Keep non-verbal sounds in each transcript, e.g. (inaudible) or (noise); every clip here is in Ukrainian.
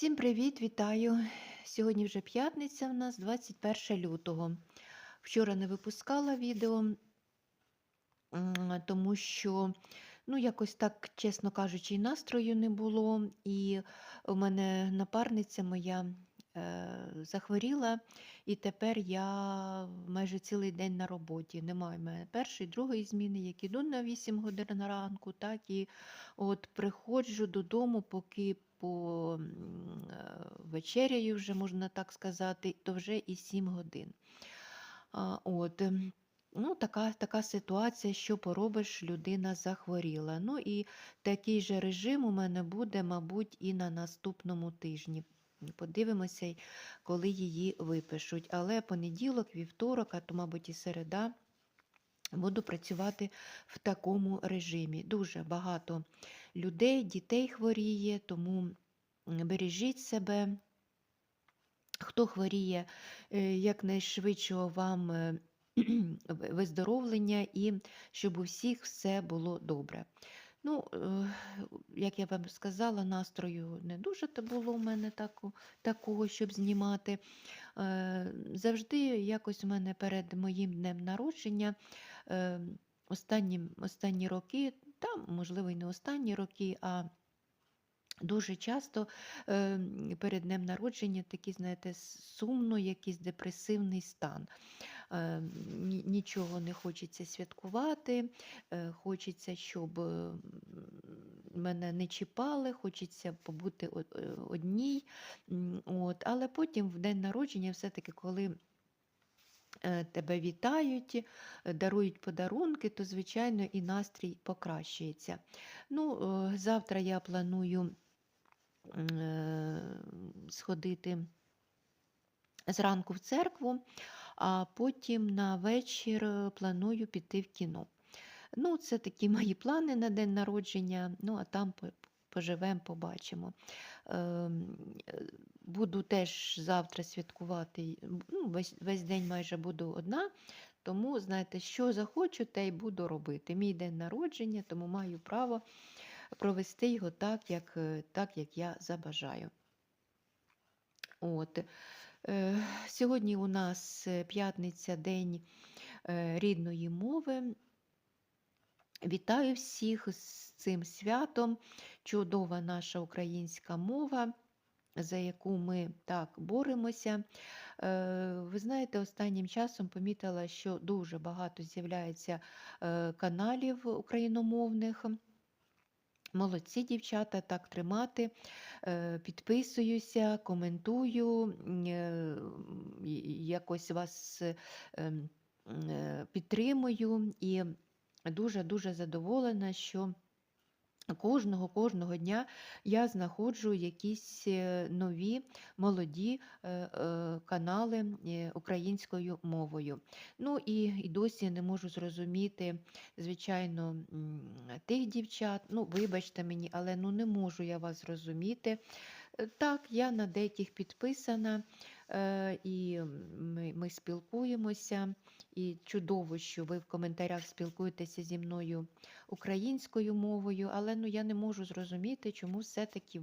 Всім привіт, вітаю! Сьогодні вже п'ятниця в нас 21 лютого. Вчора не випускала відео, тому що, ну, якось так, чесно кажучи, і настрою не було. І у мене напарниця моя захворіла, і тепер я майже цілий день на роботі. Немає в мене першої, другої зміни, як іду на 8 годин на ранку, так і от приходжу додому, поки по е, вечеряю, вже можна так сказати, то вже і 7 годин. От. ем, Ну, така, така ситуація, що поробиш, людина захворіла. Ну і такий же режим у мене буде, мабуть, і на наступному тижні. Подивимося, коли її випишуть. Але понеділок, вівторок, а то, мабуть, і середа. Буду працювати в такому режимі. Дуже багато людей, дітей хворіє, тому бережіть себе. Хто хворіє, е, якнайшвидшого вам е, (clears throat) виздоровлення і щоб у всіх все було добре. Ну, е, як я вам сказала, настрою не дуже то було у мене таку, такого, щоб знімати. Е, Завжди якось у мене перед моїм днем народження е, останні, останні роки, там, можливо, і не останні роки, а Дуже часто е, перед днем народження такий, знаєте, сумно, якийсь депресивний стан. Е, Нічого не хочеться святкувати, е, хочеться, щоб е, мене не чіпали, хочеться побути е, одній. От. Але потім в день народження, все-таки, коли е, тебе вітають, дарують подарунки, то, звичайно, і настрій покращується. Ну, завтра я планую сходити зранку в церкву, а потім на вечір е, планую піти в кіно. Ну, це такі (laughs) мої плани на день народження. Ну, а там поживемо, побачимо. Ем, е, Буду теж завтра святкувати. Ну, весь, весь день майже буду одна. Тому, знаєте, що захочу, те й буду робити. Мій день народження, тому маю право провести його так, як, е, так, як я забажаю. От. Е, Сьогодні у нас е, п'ятниця, день рідної мови. Вітаю всіх з цим святом. Чудова наша українська мова, за яку ми так боремося. Ви знаєте, останнім часом помітила, що дуже багато з'являється каналів україномовних. Молодці, дівчата, так тримати. Е, Підписуюся, коментую, е, якось вас е, підтримую і дуже-дуже задоволена, що кожного кожного дня я знаходжу якісь е, нові молоді е, е, канали українською мовою. Ну і, і досі не можу зрозуміти, звичайно, тих дівчат. Ну, вибачте мені, але ну не можу я вас зрозуміти. Так, я на деяких підписана, і ми, ми спілкуємося. І чудово, що ви в коментарях спілкуєтеся зі мною українською мовою, але ну, я не можу зрозуміти, чому все-таки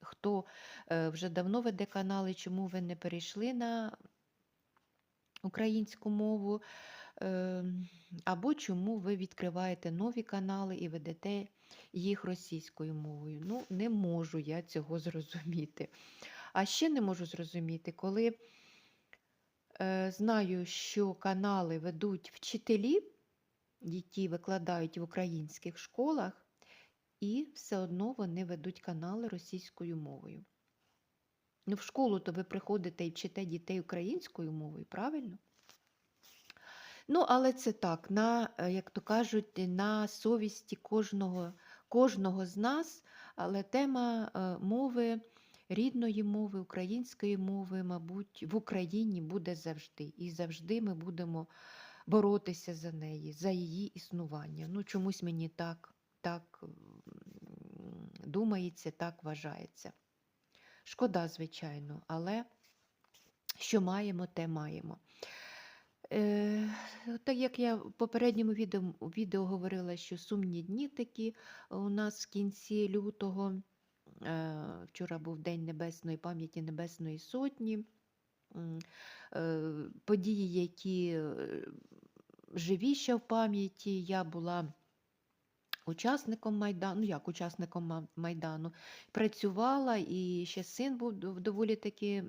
хто е, вже давно веде канали, чому ви не перейшли на українську мову, е, або чому ви відкриваєте нові канали і ведете їх російською мовою. Ну, не можу я цього зрозуміти. А ще не можу зрозуміти, коли знаю, що канали ведуть вчителі, які викладають в українських школах, і все одно вони ведуть канали російською мовою. Ну, в школу то ви приходите і вчите дітей українською мовою, правильно? Ну, але це так, на, е, як то кажуть, на совісті кожного, кожного з нас, але тема е, мови, рідної мови, української мови, мабуть, в Україні буде завжди. І завжди ми будемо боротися за неї, за її існування. Ну, чомусь мені так, так думається, так вважається. Шкода, звичайно, але що маємо, те маємо. Е, так як я в попередньому відео, відео говорила, що сумні дні такі у нас в кінці лютого, Вчора був День Небесної пам'яті Небесної Сотні. Е, Події, які е, живі ще в пам'яті. Я була учасником Майдану, ну як учасником Майдану, працювала, і ще син був доволі таки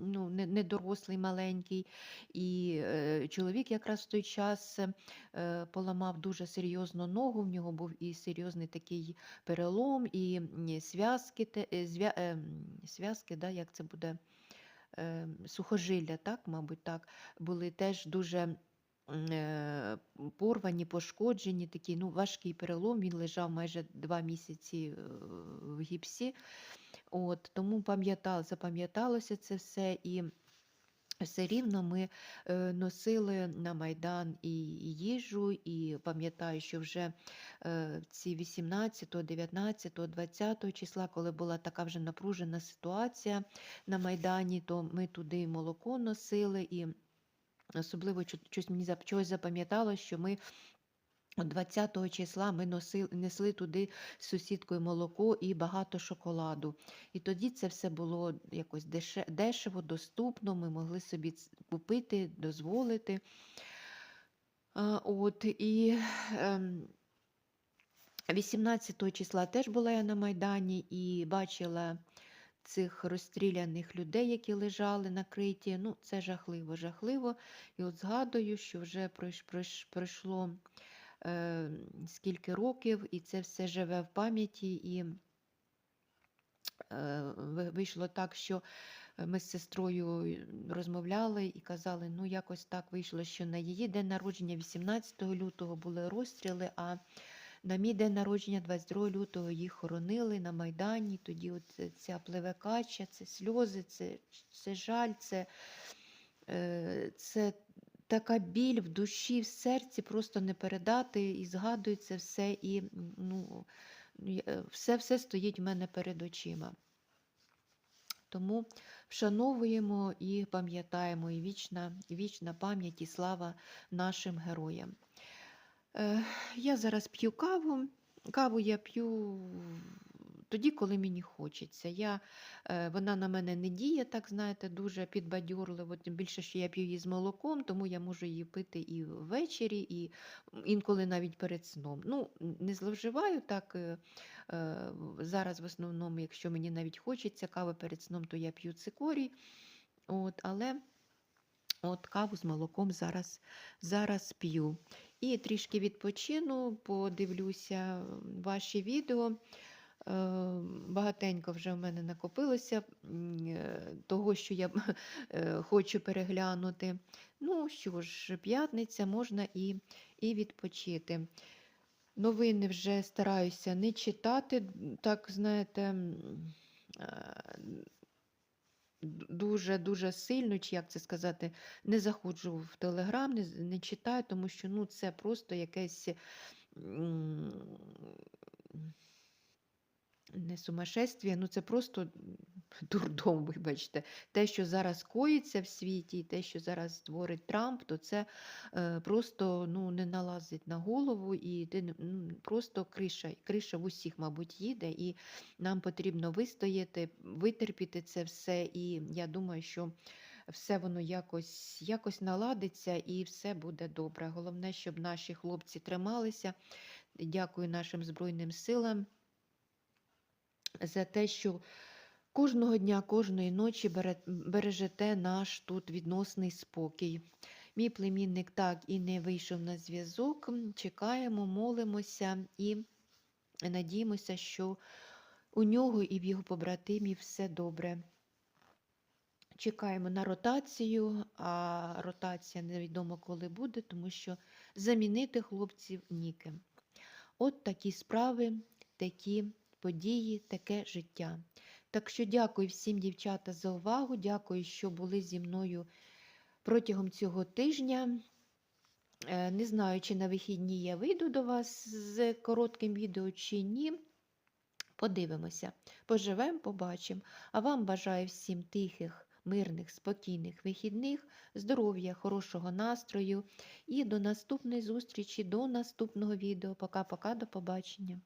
ну, недорослий, маленький. І е, чоловік якраз в той час е, поламав дуже серйозно ногу. В нього був і серйозний такий перелом, і м, зв'язки, е, зв'я- е, зв'язки, да, як це буде, е, сухожилля, так, мабуть, так, були теж дуже порвані, пошкоджені, такий ну, важкий перелом. Він лежав майже два місяці е, в гіпсі. От, тому пам'ятала, запам'яталося це все. І все рівно ми е, носили на Майдан і їжу, і пам'ятаю, що вже е, ці 18, 19, 20 числа, коли була така вже напружена ситуація на Майдані, то ми туди молоко носили, і особливо щось мені чогось запам'ятало, що ми. от 20 числа ми носили, несли туди з сусідкою молоко і багато шоколаду. І тоді це все було якось деше- дешево, доступно, ми могли собі купити, дозволити. От, і ем, 18 числа теж була я на Майдані і бачила цих розстріляних людей, які лежали накриті. Ну, це жахливо, жахливо. І от згадую, що вже пройш- пройш- пройшло е, скільки років, і це все живе в пам'яті. І е, вийшло так, що ми з сестрою розмовляли і казали, ну якось так вийшло, що на її день народження, 18 лютого, були розстріли, а на мій день народження, 22 лютого, їх хоронили на Майдані. Тоді от ця пливе кача, це сльози, це, це жаль, це, е, це така біль в душі, в серці, просто не передати. І згадую це все, і ну, е, все, все стоїть в мене перед очима. Тому вшановуємо і пам'ятаємо, і вічна, вічна пам'ять і слава нашим героям. Е, Я зараз п'ю каву. Каву я п'ю тоді, коли мені хочеться. Я, е, вона на мене не діє, так знаєте, дуже підбадьорливо. Тим більше, що я п'ю її з молоком, тому я можу її пити і ввечері, і інколи навіть перед сном. Ну, не зловживаю так. е, Зараз в основному, якщо мені навіть хочеться кави перед сном, то я п'ю цикорій. От, але от каву з молоком зараз, зараз п'ю. І трішки відпочину, подивлюся ваші відео. Е, Багатенько вже в мене накопилося е, того, що я (laughs) е, хочу переглянути. Ну що ж, п'ятниця можна і, і відпочити. Новини вже стараюся не читати, так знаєте, дуже-дуже сильно, чи як це сказати, не заходжу в Телеграм, не, не читаю, тому що ну, це просто якесь не сумасшествие, ну це просто (laughs) дурдом, вибачте. Те, що зараз коїться в світі, і те, що зараз створить Трамп, то це е, просто ну, не налазить на голову, і ти ну, просто криша, криша в усіх, мабуть, їде, і нам потрібно вистояти, витерпіти це все. І я думаю, що все воно якось, якось наладиться і все буде добре. Головне, щоб наші хлопці трималися. Дякую нашим Збройним силам за те, що кожного дня, кожної ночі бережете наш тут відносний спокій. Мій племінник так і не вийшов на зв'язок. Чекаємо, молимося і надіємося, що у нього і в його побратимів все добре. Чекаємо на ротацію, а ротація невідомо коли буде, тому що замінити хлопців ніким. От такі справи, такі події, таке життя. Так що дякую всім, дівчата, за увагу. Дякую, що були зі мною протягом цього тижня. Е, Не знаю, чи на вихідні я вийду до вас з коротким відео, чи ні. Подивимося, поживемо, побачимо. А вам бажаю всім тихих, мирних, спокійних вихідних, здоров'я, хорошого настрою і до наступної зустрічі, до наступного відео. Пока-пока, до побачення.